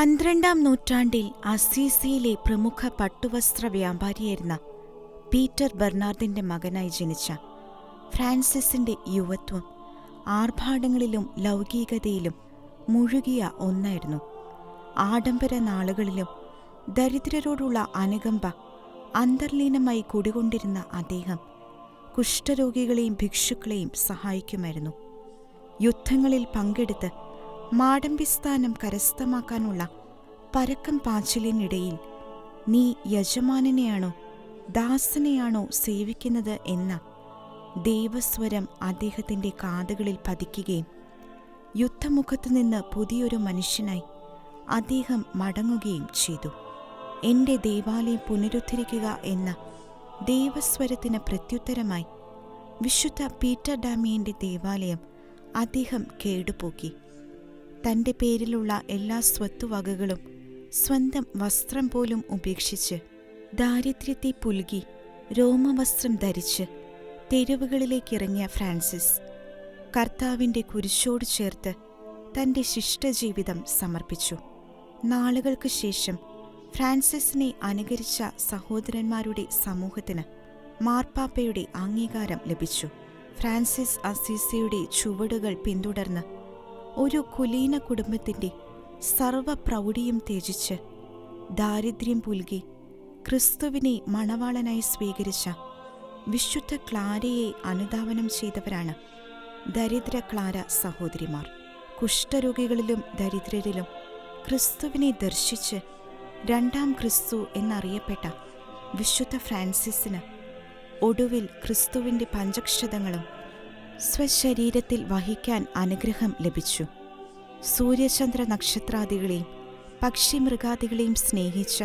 പന്ത്രണ്ടാം നൂറ്റാണ്ടിൽ അസീസിയിലെ പ്രമുഖ പട്ടുവസ്ത്ര വ്യാപാരിയായിരുന്ന പീറ്റർ ബെർണാർഡിന്റെ മകനായി ജനിച്ച ഫ്രാൻസിസിന്റെ യുവത്വം ആർഭാടങ്ങളിലും ലൗകികതയിലും മുഴുകിയ ഒന്നായിരുന്നു. ആഡംബര നാളുകളിലും ദരിദ്രരോടുള്ള അനുകമ്പ അന്തർലീനമായി കുടികൊണ്ടിരുന്ന അദ്ദേഹം കുഷ്ഠരോഗികളെയും ഭിക്ഷുക്കളെയും സഹായിക്കുമായിരുന്നു. യുദ്ധങ്ങളിൽ പങ്കെടുത്ത് മാടമ്പിസ്ഥാനം കരസ്ഥമാക്കാനുള്ള പരക്കം പാച്ചിലിനിടയിൽ നീ യജമാനനെയാണോ ദാസനെയാണോ സേവിക്കുന്നത് എന്ന ദൈവസ്വരം അദ്ദേഹത്തിന്റെ കാതുകളിൽ പതിക്കുകയും യുദ്ധമുഖത്തു നിന്ന് പുതിയൊരു മനുഷ്യനായി അദ്ദേഹം മടങ്ങുകയും ചെയ്തു. എന്റെ ദേവാലയം പുനരുദ്ധരിക്കുക എന്ന ദൈവസ്വരത്തിന് പ്രത്യുത്തരമായി വിശുദ്ധ പീറ്റർ ഡാമിയന്റെ ദേവാലയം അദ്ദേഹം കേടുപോക്കി. തന്റെ പേരിലുള്ള എല്ലാ സ്വത്തുവകകളും സ്വന്തം വസ്ത്രം പോലും ഉപേക്ഷിച്ച് ദാരിദ്ര്യത്തെ പുൽകി രോമവസ്ത്രം ധരിച്ച് തെരുവുകളിലേക്കിറങ്ങിയ ഫ്രാൻസിസ് കർത്താവിന്റെ കുരിശോട് ചേർത്ത് തന്റെ ശിഷ്ടജീവിതം സമർപ്പിച്ചു. നാളുകൾക്ക് ശേഷം ഫ്രാൻസിസിനെ അനുകരിച്ച സഹോദരന്മാരുടെ സമൂഹത്തിന് മാർപ്പാപ്പയുടെ അംഗീകാരം ലഭിച്ചു. ഫ്രാൻസിസ് അസീസയുടെ ചുവടുകൾ പിന്തുടർന്ന് ഒരു കുലീന കുടുംബത്തിന്റെ സർവപ്രൗഢിയും ത്യജിച്ച് ദാരിദ്ര്യം പുൽകി ക്രിസ്തുവിനെ മണവാളനായി സ്വീകരിച്ച വിശുദ്ധ ക്ലാരയെ അനുധാവനം ചെയ്തവരാണ് ദരിദ്ര ക്ലാര സഹോദരിമാർ. കുഷ്ഠരോഗികളിലും ദരിദ്രരിലും ക്രിസ്തുവിനെ ദർശിച്ച് രണ്ടാം ക്രിസ്തു എന്നറിയപ്പെട്ട വിശുദ്ധ ഫ്രാൻസിസിന് ഒടുവിൽ ക്രിസ്തുവിന്റെ പഞ്ചക്ഷതങ്ങളും സ്വശരീരത്തിൽ വഹിക്കാൻ അനുഗ്രഹം ലഭിച്ചു. സൂര്യചന്ദ്ര നക്ഷത്രാദികളെയും പക്ഷിമൃഗാദികളെയും സ്നേഹിച്ച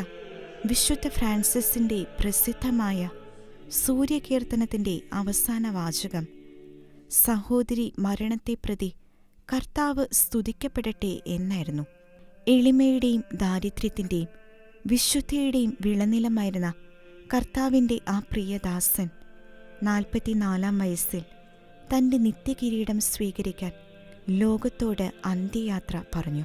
വിശുദ്ധ ഫ്രാൻസിസിന്റെ പ്രസിദ്ധമായ സൂര്യകീർത്തനത്തിന്റെ അവസാന വാചകം സഹോദരി മരണത്തെ പ്രതി കർത്താവ് സ്തുതിക്കപ്പെടട്ടെ എന്നായിരുന്നു. എളിമയുടെയും ദാരിദ്ര്യത്തിന്റെയും വിശുദ്ധിയുടെയും വിളനിലമായിരുന്ന കർത്താവിന്റെ ആ പ്രിയദാസൻ നാൽപ്പത്തിനാലാം വയസ്സിൽ തന്റെ നിത്യകിരീടം സ്വീകരിക്കാൻ ലോകത്തോട് അന്ത്യയാത്ര പറഞ്ഞു.